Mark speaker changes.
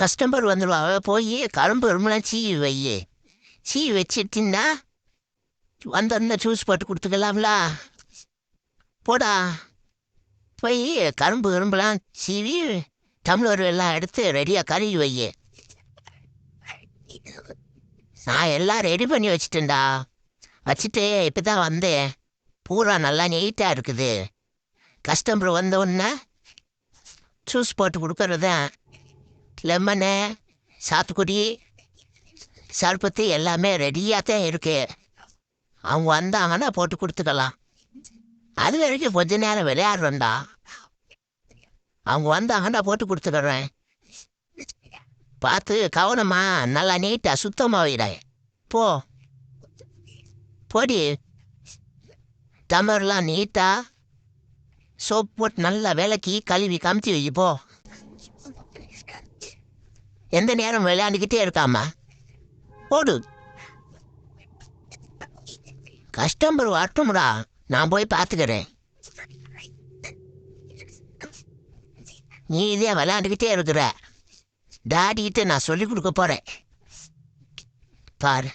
Speaker 1: Customer வந்துடுவா போய் கரும்பு எறும்புலாம் சீவி வையே. சீவி வச்சுட்டின்னா வந்தோடனே ஜூஸ் போட்டு கொடுத்துக்கலாம்ல. போடா. போய் கரும்பு எறும்புலாம் சீவி டம்ளர் எல்லாம் எடுத்து ரெடியாக கழுவி வையே. நான் எல்லாம் ரெடி பண்ணி வச்சிட்டேன்டா. வச்சுட்டு இப்போ தான் வந்தேன். பூரா நல்லா நீட்டாக இருக்குது. கஸ்டமர் வந்த ஜூஸ் போட்டு கொடுக்கறதான் லெமனு சாத்துக்குடி சர்பத்து எல்லாமே ரெடியாக தான் இருக்கு. அவங்க வந்தாங்கன்னா போட்டு கொடுத்துக்கலாம். அது வரைக்கும் கொஞ்ச நேரம் விளையாடுறோம்டா அவங்க வந்தாங்கன்னா போட்டு கொடுத்துக்கிறேன் பார்த்து கவனமா நல்லா நீட்டாக சுத்தமாக வைடா போ. போடி. டமர்லாம் நீட்டாக சோப் போட்டு நல்லா விளக்கி கழுவி கமுத்தி வை போ. எந்த நேரம் விளையாண்டுக்கிட்டே இருக்காமா ஓடு கஸ்டமர் வரட்டும்டா. நான் போய் பார்த்துக்கிறேன். நீ இதே விளையாண்டுக்கிட்டே இருக்கிற. டாடிக்கிட்ட நான் சொல்லிக் கொடுக்க போகிறேன் பாரு.